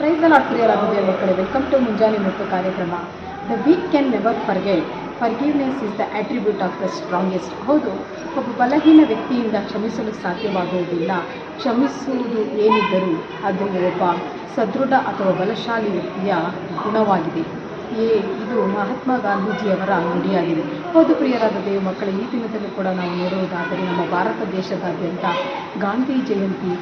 Praise Lord ಪ್ರಿಯರಾದ ಮಕ್ಕಳೇ welcome to ಮುಂಜಾನೆ ಮುಟ್ಟು ಕಾರ್ಯಕ್ರಮ. The weak can never forget forgiveness is the attribute of the strongest ಹೌದು, ಒಬ್ಬ ಬಲಹೀನ ವ್ಯಕ್ತಿಯಿಂದ ಕ್ಷಮಿಸಲು ಸಾಧ್ಯವಾಗುವುದಿಲ್ಲ. ಕ್ಷಮಿಸುವುದು ಏನಿದ್ದರೂ ಅದು ಒಬ್ಬ ಸದೃಢ ಅಥವಾ ಬಲಶಾಲಿ ವ್ಯಕ್ತಿಯ ಗುಣವಾಗಿದೆ. ಏ, ಇದು ಮಹಾತ್ಮ ಗಾಂಧೀಜಿಯವರ ನುಡಿಯಾಗಿದೆ. ಹೌದು ಪ್ರಿಯರಾದ ದೇವ ಮಕ್ಕಳ, ಈ ದಿನದಲ್ಲಿ ಕೂಡ ನಾವು ನೋಡುವುದಾದರೆ ನಮ್ಮ ಭಾರತ ದೇಶದಾದ್ಯಂತ ಗಾಂಧಿ ಜಯಂತಿ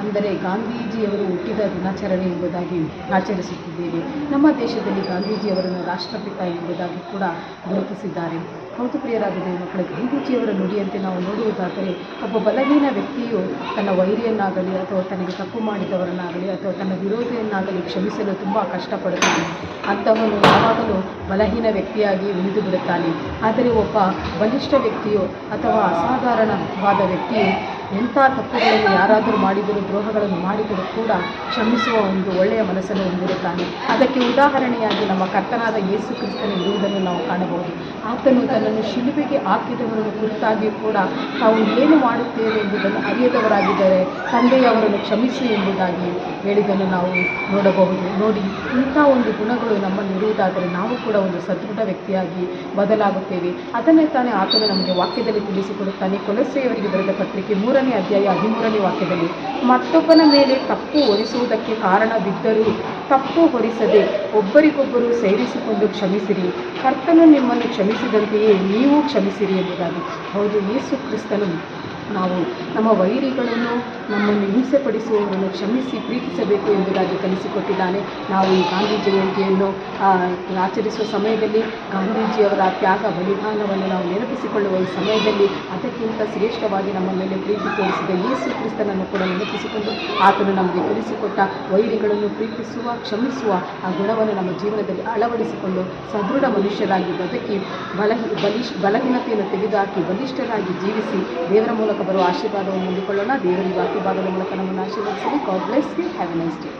ಅಂದರೆ ಗಾಂಧೀಜಿಯವರು ಹುಟ್ಟಿದ ದಿನಾಚರಣೆ ಎಂಬುದಾಗಿ ಆಚರಿಸುತ್ತಿದ್ದೇವೆ. ನಮ್ಮ ದೇಶದಲ್ಲಿ ಗಾಂಧೀಜಿಯವರನ್ನು ರಾಷ್ಟ್ರಪಿತ ಎಂಬುದಾಗಿ ಕೂಡ ಗುರುತಿಸಿದ್ದಾರೆ. ಹೌದು ಪ್ರಿಯರಾದ ದೇವ ಮಕ್ಕಳ, ಗಾಂಧೀಜಿಯವರ ನುಡಿಯಂತೆ ನಾವು ನೋಡುವುದಾದರೆ ಒಬ್ಬ ಬಲಹೀನ ವ್ಯಕ್ತಿಯು ತನ್ನ ವೈರಿಯನ್ನಾಗಲಿ ಅಥವಾ ತನಗೆ ತಪ್ಪು ಮಾಡಿದವರನ್ನಾಗಲಿ ಅಥವಾ ತನ್ನ ವಿರೋಧಿಯನ್ನಾಗಲಿ ಕ್ಷಮಿಸಲು ತುಂಬ ಕಷ್ಟಪಡುತ್ತಾನೆ. ಅಂಥವನು ಯಾವಾಗಲೂ ಬಲಹೀನ ವ್ಯಕ್ತಿಯಾಗಿ ಉಳಿದು ಬಿಡುತ್ತಾನೆ ಆದರೆ ಒಬ್ಬ ಬಲಿಷ್ಠ ವ್ಯಕ್ತಿಯು ಅಥವಾ ಅಸಾಧಾರಣವಾದ ವ್ಯಕ್ತಿಯು ಎಂಥ ತಪ್ಪುಗಳನ್ನು ಯಾರಾದರೂ ಮಾಡಿದರೂ ದ್ರೋಹಗಳನ್ನು ಮಾಡಿದರೂ ಕೂಡ ಕ್ಷಮಿಸುವ ಒಂದು ಒಳ್ಳೆಯ ಮನಸ್ಸನ್ನು ಹೊಂದಿರುತ್ತಾನೆ. ಅದಕ್ಕೆ ಉದಾಹರಣೆಯಾಗಿ ನಮ್ಮ ಕರ್ತನಾದ ಯೇಸು ಕ್ರಿಸ್ತನು ಇರುವುದನ್ನು ನಾವು ಕಾಣಬಹುದು. ಆತನು ತನ್ನನ್ನು ಶಿಲುಬೆಗೆ ಹಾಕಿದವರನ್ನು ಕುರಿತಾಗಿ ಕೂಡ ತಾವು ಏನು ಮಾಡುತ್ತೇವೆ ಎಂಬುದನ್ನು ಅರಿಯದವರಾಗಿದ್ದರೆ ತಂದೆಯವರನ್ನು ಕ್ಷಮಿಸಿ ಎಂಬುದಾಗಿ ಹೇಳಿದ್ದನ್ನು ನಾವು ನೋಡಬಹುದು. ನೋಡಿ, ಇಂಥ ಒಂದು ಗುಣಗಳು ನಮ್ಮಲ್ಲಿ ಇರುವುದಾದರೆ ನಾವು ಕೂಡ ಒಂದು ಸದೃಢ ವ್ಯಕ್ತಿಯಾಗಿ ಬದಲಾಗುತ್ತೇವೆ. ಅದನ್ನೇ ತಾನೇ ಆತನು ನಮಗೆ ವಾಕ್ಯದಲ್ಲಿ ತಿಳಿಸಿಕೊಡುತ್ತಾನೆ. ಕೊಲಸೆಯವರಿಗೆ ಬರೆದ ಪತ್ರಿಕೆ ಮೂರನೇ ಅಧ್ಯಾಯ ಹದಿಮೂರನೇ ವಾಕ್ಯದಲ್ಲಿ, ಮತ್ತೊಬ್ಬನ ಮೇಲೆ ತಪ್ಪು ಹೊರಿಸುವುದಕ್ಕೆ ಕಾರಣವಿದ್ದರೂ ತಪ್ಪು ಹೊರಿಸದೆ ಒಬ್ಬರಿಗೊಬ್ಬರು ಸೇರಿಸಿಕೊಂಡು ಕ್ಷಮಿಸಿರಿ. ಕರ್ತನು ನಿಮ್ಮನ್ನು ಕ್ಷಮಿಸಿದಂತೆಯೇ ನೀವು ಕ್ಷಮಿಸಿರಿ ಎಂಬುದಾಗಿ. ಹೌದು, ಯೇಸು ಕ್ರಿಸ್ತನು ನಾವು ನಮ್ಮ ವೈರಿಗಳನ್ನು ನಮ್ಮನ್ನು ಹಿಂಸೆಪಡಿಸುವವರನ್ನು ಕ್ಷಮಿಸಿ ಪ್ರೀತಿಸಬೇಕು ಎಂಬುದಾಗಿ ಕಲಿಸಿಕೊಟ್ಟಿದ್ದಾನೆ. ನಾವು ಈ ಗಾಂಧಿ ಜಯಂತಿಯನ್ನು ಆಚರಿಸುವ ಸಮಯದಲ್ಲಿ ಗಾಂಧೀಜಿಯವರ ತ್ಯಾಗ ಬಲಿದಾನವನ್ನು ನಾವು ನೆನಪಿಸಿಕೊಳ್ಳುವ ಈ ಸಮಯದಲ್ಲಿ ಅದಕ್ಕಿಂತ ಶ್ರೇಷ್ಠವಾಗಿ ನಮ್ಮ ಮೇಲೆ ಪ್ರೀತಿ ತೋರಿಸಿದ ಯೇಸು ಕ್ರಿಸ್ತನನ್ನು ಕೂಡ ನೆನಪಿಸಿಕೊಂಡು ಆತನು ನಮಗೆ ಕಲಿಸಿಕೊಟ್ಟ ವೈರಿಗಳನ್ನು ಪ್ರೀತಿಸುವ, ಕ್ಷಮಿಸುವ ಆ ಗುಣವನ್ನು ನಮ್ಮ ಜೀವನದಲ್ಲಿ ಅಳವಡಿಸಿಕೊಂಡು ಸದೃಢ ಮನುಷ್ಯರಾಗಿ ಬದುಕಿ ಬಲ ಬಲಿಷ್ ಬಲಹೀನತೆಯನ್ನು ತೆಗೆದುಹಾಕಿ ಬಲಿಷ್ಠರಾಗಿ ಜೀವಿಸಿ ದೇವರ ಮೂಲಕ ಬರುವ ಆಶೀರ್ವಾದವನ್ನು ಹೊಂದಿಕೊಳ್ಳೋಣ. ದೇವರ ವಾಕ್ಯ ಭಾಗದ ಮೂಲಕ ನಮ್ಮನ್ನು ಆಶೀರ್ವದಿಸಲಿ God bless you have nice day